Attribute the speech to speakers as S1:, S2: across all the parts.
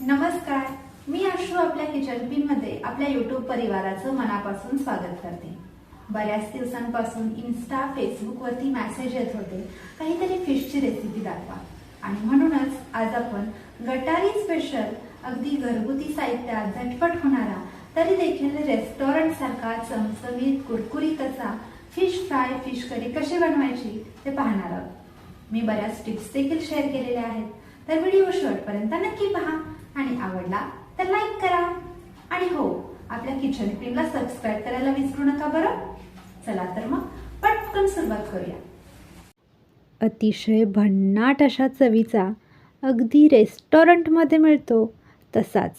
S1: नमस्कार मी अश्रू आपल्या किचन पिनमध्ये आपल्या युट्यूब परिवाराचं मनापासून स्वागत करते. बऱ्याच दिवसांपासून इन्स्टा फेसबुक वरती मेसेज येत होते. काहीतरी फिशची रेसिपी दाखवा. आणि म्हणूनच आज आपण गटारी स्पेशल अगदी घरगुती साहित्यात झटपट होणारा तरी देखील रेस्टॉरंट सारखा चमचमीत कुरकुरीत असा फिश फ्राय फिश करी कशी बनवायची ते पाहणार आहोत. मी बऱ्याच टिप्स देखील शेअर केलेल्या आहेत. तर व्हिडिओ शेवटपर्यंत नक्की पहा. आणि आवडला तर लाईक करा. आणि हो आपल्या किचन क्रीमला सबस्क्राईब करायला विसरू नका बरं? चला तर मग पटकन सुरुवात करूया.
S2: अतिशय भन्नाट अशा चवीचा अगदी रेस्टॉरंटमध्ये मिळतो तसाच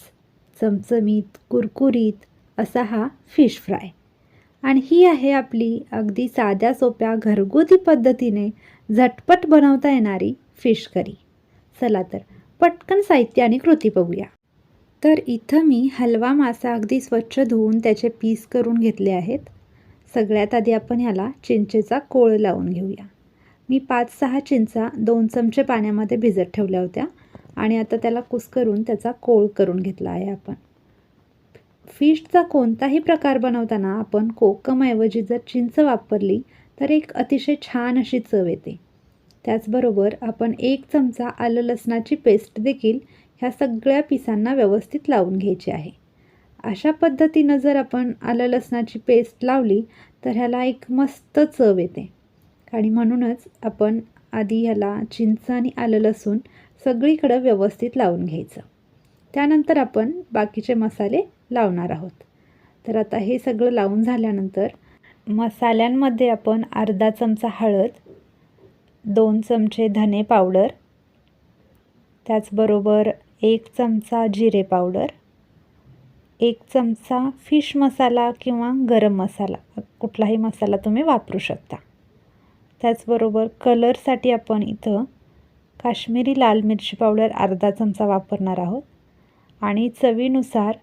S2: चमचमीत कुरकुरीत असा हा फिश फ्राय आणि ही आहे आपली अगदी साध्या सोप्या घरगुती पद्धतीने झटपट बनवता येणारी फिश करी चला तर पटकन साहित्य आणि कृती बघूया. तर इथं मी हलवा मासा अगदी स्वच्छ धुवून त्याचे पीस करून घेतले आहेत. सगळ्यात आधी आपण ह्याला चिंचेचा कोळ लावून घेऊया. मी पाच सहा चिंचा दोन चमचे पाण्यामध्ये भिजत ठेवल्या होत्या आणि आता त्याला कुस्करून त्याचा कोळ करून घेतला आहे आपण. फिशचा कोणताही प्रकार बनवताना आपण कोकमऐवजी जर चिंच वापरली तर एक अतिशय छान अशी चव येते. त्याचबरोबर आपण एक चमचा आलं लसणाची पेस्ट देखील ह्या सगळ्या पिसांना व्यवस्थित लावून घ्यायची आहे. अशा पद्धतीनं जर आपण आलं लसणाची पेस्ट लावली तर ह्याला एक मस्त चव येते. आणि म्हणूनच आपण आधी ह्याला चिंच आणि आलं लसूण सगळीकडं व्यवस्थित लावून घ्यायचं. त्यानंतर आपण बाकीचे मसाले लावणार आहोत. तर आता हे सगळं लावून झाल्यानंतर मसाल्यांमध्ये आपण अर्धा चमचा हळद दोन चमचे धने पावडर त्याचबरोबर एक चमचा जिरे पावडर एक चमचा फिश मसाला किंवा गरम मसाला कुठलाही मसाला तुम्ही वापरू शकता. त्याचबरोबर कलरसाठी आपण इथं काश्मीरी लाल मिरची पावडर अर्धा चमचा वापरणार आहोत आणि चवीनुसार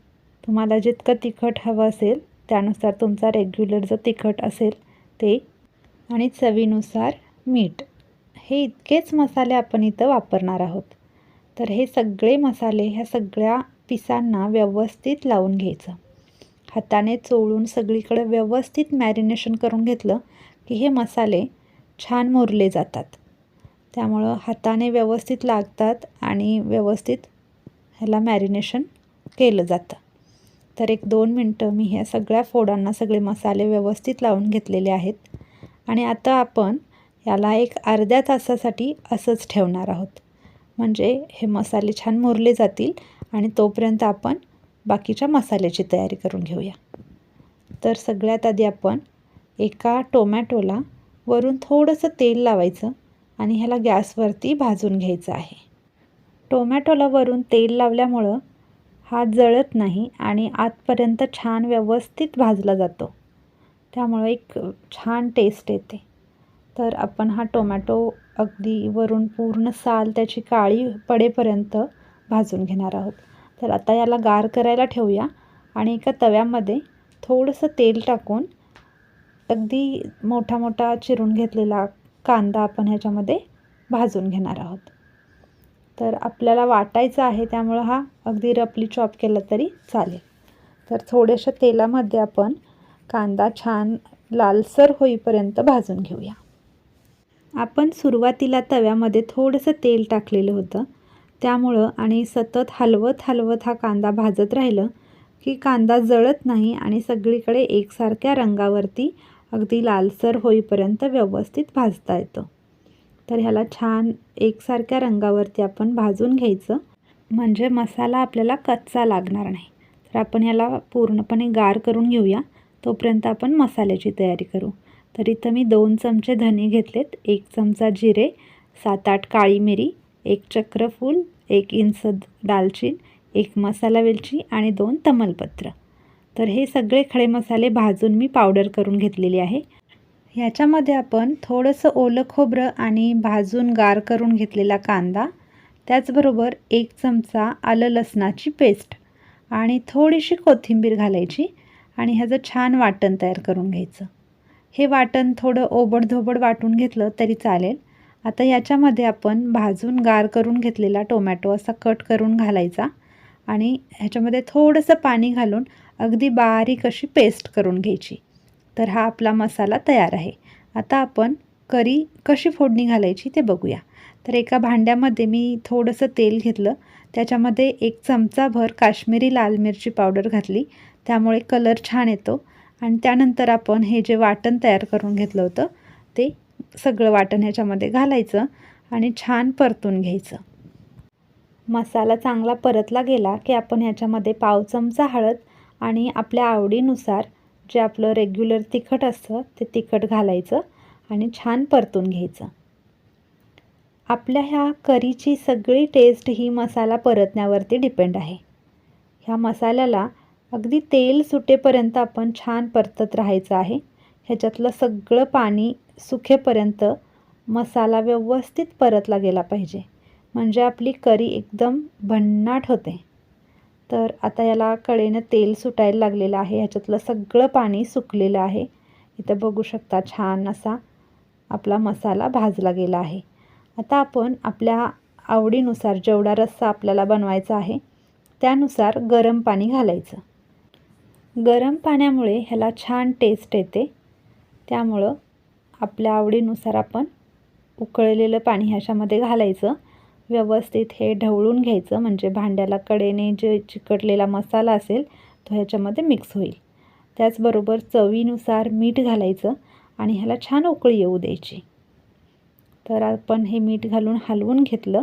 S2: तुम्हाला जितकं तिखट हवं असेल त्यानुसार तुमचा रेग्युलर जर तिखट असेल ते आणि चवीनुसार मीठ. हे इतकेच मसाले आपण इथं वापरणार आहोत. तर हे सगळे मसाले ह्या सगळ्या पिसांना व्यवस्थित लावून घ्यायचं. हाताने चोळून सगळीकडे व्यवस्थित मॅरिनेशन करून घेतलं की हे मसाले छान मुरले जातात. त्यामुळं हाताने व्यवस्थित लागतात आणि व्यवस्थित ह्याला मॅरिनेशन केलं जातं. तर एक दोन मिनटं मी ह्या सगळ्या फोडांना सगळे मसाले व्यवस्थित लावून घेतलेले आहेत. आणि आता आपण याला एक अर्ध्या तासासाठी असंच ठेवणार आहोत. म्हणजे हे मसाले छान मुरले जातील आणि तोपर्यंत आपण बाकीच्या मसाल्याची तयारी करून घेऊया. तर सगळ्यात आधी आपण एका टोमॅटोला वरून थोडंसं तेल लावायचं आणि ह्याला गॅसवरती भाजून घ्यायचं आहे. टोमॅटोला वरून तेल लावल्यामुळं हा जळत नाही आणि आतपर्यंत छान व्यवस्थित भाजला जातो. त्यामुळं एक छान टेस्ट येते. तर आपण हा टोमॅटो अगदी वरून पूर्ण साल त्याची काळी पडेपर्यंत भाजून घेणार आहोत. तर आता याला गार करायला ठेवूया आणि एका तव्यामध्ये थोडंसं तेल टाकून अगदी मोठा मोठा चिरून घेतलेला कांदा आपण ह्याच्यामध्ये भाजून घेणार आहोत. तर आपल्याला वाटायचं आहे त्यामुळं हा अगदी रफली चॉप केला तरी चालेल. तर थोड्याशा तेलामध्ये आपण कांदा छान लालसर होईपर्यंत भाजून घेऊया. आपण सुरुवातीला तव्यामध्ये थोडंसं तेल टाकलेलं होतं. त्यामुळं आणि सतत हलवत हलवत हा कांदा भाजत राहिलं की कांदा जळत नाही आणि सगळीकडे एकसारख्या रंगावरती अगदी लालसर होईपर्यंत व्यवस्थित भाजता येतं. तर ह्याला छान एकसारख्या रंगावरती आपण भाजून घ्यायचं. म्हणजे मसाला आपल्याला कच्चा लागणार नाही. तर आपण ह्याला पूर्णपणे गार करून घेऊया. तोपर्यंत आपण मसाल्याची तयारी करू. तर इथं मी दोन चमचे धने घेतलेत. एक चमचा जिरे सात आठ काळी मिरी एक चक्रफूल एक इंच दालचीन एक मसाला वेलची आणि दोन तमलपत्र. तर हे सगळे खडे मसाले भाजून मी पावडर करून घेतलेली आहे. ह्याच्यामध्ये आपण थोडंसं ओलं खोबरं आणि भाजून गार करून घेतलेला कांदा त्याचबरोबर एक चमचा आलं लसणाची पेस्ट आणि थोडीशी कोथिंबीर घालायची आणि ह्याचं छान वाटण तयार करून घ्यायचं. हे वाटण थोडं ओबडधोबड वाटून घेतलं तरी चालेल. आता याच्यामध्ये आपण भाजून गार करून घेतलेला टोमॅटो असा कट करून घालायचा आणि ह्याच्यामध्ये थोडंसं पाणी घालून अगदी बारीक अशी पेस्ट करून घ्यायची. तर हा आपला मसाला तयार आहे. आता आपण करी कशी फोडणी घालायची ते बघूया. तर एका भांड्यामध्ये मी थोडंसं तेल घेतलं. त्याच्यामध्ये एक चमचाभर काश्मीरी लाल मिरची पावडर घातली. त्यामुळे कलर छान येतो. आणि त्यानंतर आपण हे जे वाटण तयार करून घेतलं होतं ते सगळं वाटण ह्याच्यामध्ये घालायचं आणि छान परतून घ्यायचं. मसाला चांगला परतला गेला की आपण ह्याच्यामध्ये पाव चमचा हळद आणि आपल्या आवडीनुसार जे आपलं रेग्युलर तिखट असतं ते तिखट घालायचं आणि छान परतून घ्यायचं. आपल्या ह्या करीची सगळी टेस्ट ही मसाला परतण्यावरती डिपेंड आहे. ह्या मसाल्याला अगदी तेल सुटेपर्यंत आपण छान परतत राहायचं आहे. ह्याच्यातलं सगळं पाणी सुखेपर्यंत मसाला व्यवस्थित परतला गेला पाहिजे. म्हणजे आपली करी एकदम भन्नाट होते. तर आता याला कडेनं तेल सुटायला लागलेलं आहे. ह्याच्यातलं सगळं पाणी सुकलेलं आहे. इथं बघू शकता छान असा आपला मसाला भाजला गेला आहे. आता आपण आपल्या आवडीनुसार जेवढा रस्सा आपल्याला बनवायचा आहे त्यानुसार गरम पाणी घालायचं. गरम पाण्यामुळे ह्याला छान टेस्ट येते. त्यामुळं आपल्या आवडीनुसार आपण उकळलेलं पाणी ह्याच्यामध्ये घालायचं. व्यवस्थित हे ढवळून घ्यायचं म्हणजे भांड्याला कडेने जे चिकटलेला मसाला असेल तो ह्याच्यामध्ये मिक्स होईल. त्याचबरोबर चवीनुसार मीठ घालायचं आणि ह्याला छान उकळी येऊ द्यायची. तर आपण हे मीठ घालून हलवून घेतलं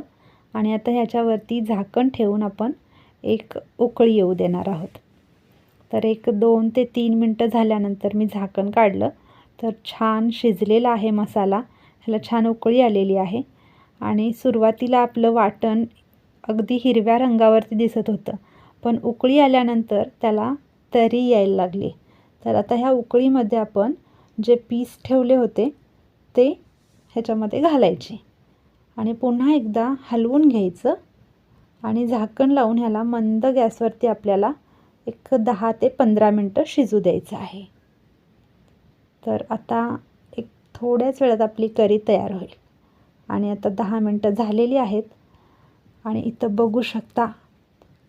S2: आणि आता ह्याच्यावरती झाकण ठेवून आपण एक उकळी येऊ देणार आहोत. तर एक दोन ते तीन मिनटं झाल्यानंतर मी झाकण काढलं. तर छान शिजलेला आहे मसाला. ह्याला छान उकळी आलेली आहे. आणि सुरुवातीला आपलं वाटण अगदी हिरव्या रंगावरती दिसत होतं. पण उकळी आल्यानंतर त्याला तरी यायला लागली. तर आता ह्या उकळीमध्ये आपण जे पीस ठेवले होते ते ह्याच्यामध्ये घालायचे. आणि पुन्हा एकदा हलवून घ्यायचं. आणि झाकण लावून ह्याला मंद गॅसवरती आपल्याला एक दहा ते पंधरा मिनटं शिजू द्यायचं आहे. तर आता एक थोड्याच वेळात आपली करी तयार होईल. आणि आता दहा मिनटं झालेली आहेत. आणि इथं बघू शकता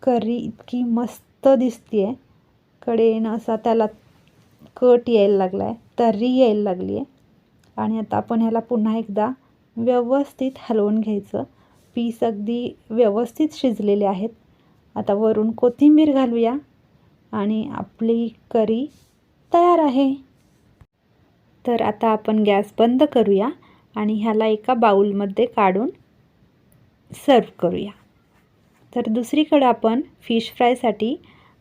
S2: करी इतकी मस्त दिसते आहे कडेनं असा त्याला कट यायला लागला आहे तर्री यायला लागली आहे आणि आता आपण ह्याला पुन्हा एकदा व्यवस्थित हलवून घ्यायचं. पीस अगदी व्यवस्थित शिजलेले आहेत. आता वरून कोथिंबीर घालूया. आणि आपली करी तयार आहे. तर आता आपण गॅस बंद करूया आणि ह्याला एका बाऊलमध्ये काढून सर्व करूया. तर दुसरीकडं आपण फिश फ्रायसाठी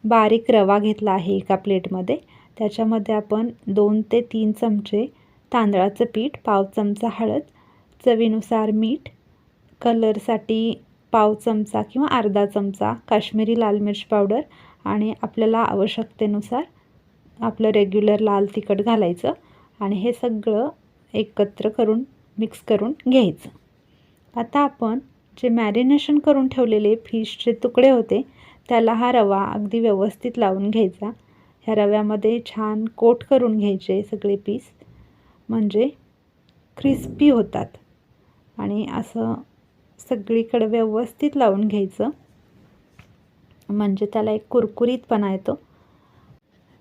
S2: बारीक रवा घेतला आहे एका प्लेटमध्ये. त्याच्यामध्ये आपण दोन ते तीन चमचे तांदळाचं पीठ पाव चमचा हळद चवीनुसार मीठ कलरसाठी पाव चमचा किंवा अर्धा चमचा काश्मीरी लाल मिर्च पावडर आणि आपल्याला आवश्यकतेनुसार आपलं रेग्युलर लाल तिखट घालायचं आणि हे सगळं एकत्र करून मिक्स करून घ्यायचं. आता आपण जे मॅरिनेशन करून ठेवलेले फिशचे तुकडे होते त्याला हा रवा अगदी व्यवस्थित लावून घ्यायचा. ह्या रव्यामध्ये छान कोट करून घ्यायचे सगळे पीस म्हणजे क्रिस्पी होतात. आणि असं सगळीकडे व्यवस्थित लावून घ्यायचं. म्हणजे त्याला एक कुरकुरीतपणा येतो.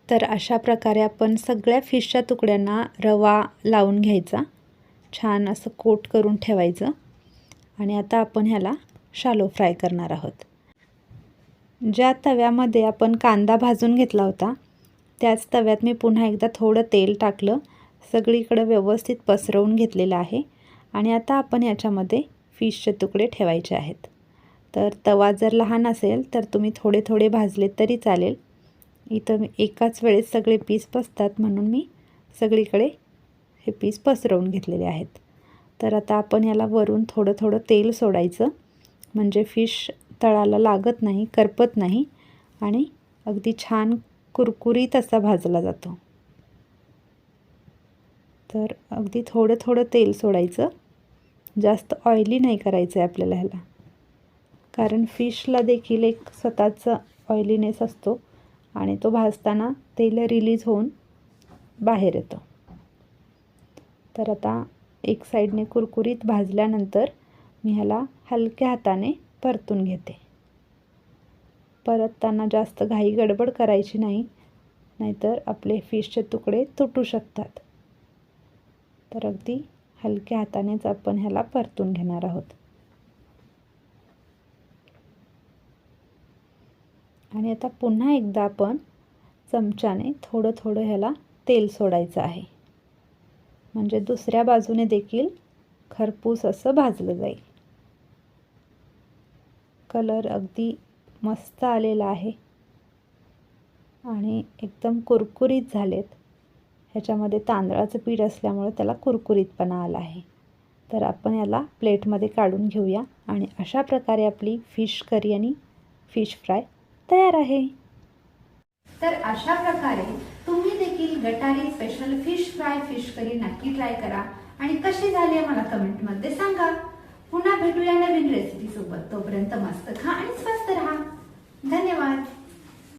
S2: तर अशा प्रकारे आपण सगळ्या फिशच्या तुकड्यांना रवा लावून घ्यायचा. छान असं कोट करून ठेवायचं. आणि आता आपण ह्याला शालो फ्राय करणार आहोत. ज्या तव्यामध्ये आपण कांदा भाजून घेतला होता त्याच तव्यात मी पुन्हा एकदा थोडं तेल टाकलं. सगळीकडं व्यवस्थित पसरवून घेतलेलं आहे. आणि आता आपण याच्यामध्ये फिशचे तुकडे ठेवायचे आहेत. तर तवा जर लहान असेल तर तुम्ही थोडे थोडे भाजले तरी चालेल. इथं मी एकाच वेळेस सगळे पीस पसतात म्हणून मी सगळीकडे हे पीस पसरवून घेतलेले आहेत. तर आता आपण याला वरून थोडं थोडं तेल सोडायचं. म्हणजे फिश तळाला लागत नाही करपत नाही आणि अगदी छान कुरकुरीत असा भाजला जातो. तर अगदी थोडं थोडं तेल सोडायचं. जास्त ऑइली नाही करायचं आहे आपल्याला ह्याला. कारण फिशला देखील एक स्वतःचा ऑइलीनेस असतो आणि तो भाजताना तेल रिलीज होऊन बाहेर येतो. तर आता एक साईडने कुरकुरीत भाजल्यानंतर मी ह्याला हलक्या हाताने परतून घेते. परतताना जास्त घाई गडबड करायची नाही नाहीतर आपले फिशचे तुकडे तुटू शकतात. तर अगदी हलक्या हातानेच आपण ह्याला परतून घेणार आहोत. आणि आता पुन्हा एकदा आपण चमच्याने थोडं थोडं ह्याला तेल सोडायचं आहे. म्हणजे दुसऱ्या बाजूने देखील खरपूस असं भाजलं जाईल. कलर अगदी मस्त आलेला आहे. आणि एकदम कुरकुरीत झालेत. ह्याच्यामध्ये तांदळाचं पीठ असल्यामुळे त्याला कुरकुरीतपणा आला आहे. तर आपण याला प्लेटमध्ये काढून घेऊया. आणि अशा प्रकारे आपली फिश करी आणि फिश फ्राय तयार आहे.
S1: तर अशा प्रकारे तुम्ही देखील Gatari special fish fry fish curry नक्की ट्राय करा. आणि कशी झाली आहे मला कमेंटमध्ये सांगा. पुन्हा भेटूया नवीन रेसिपी सोबत. तोपर्यंत मस्त खा आणि स्वस्त राहा.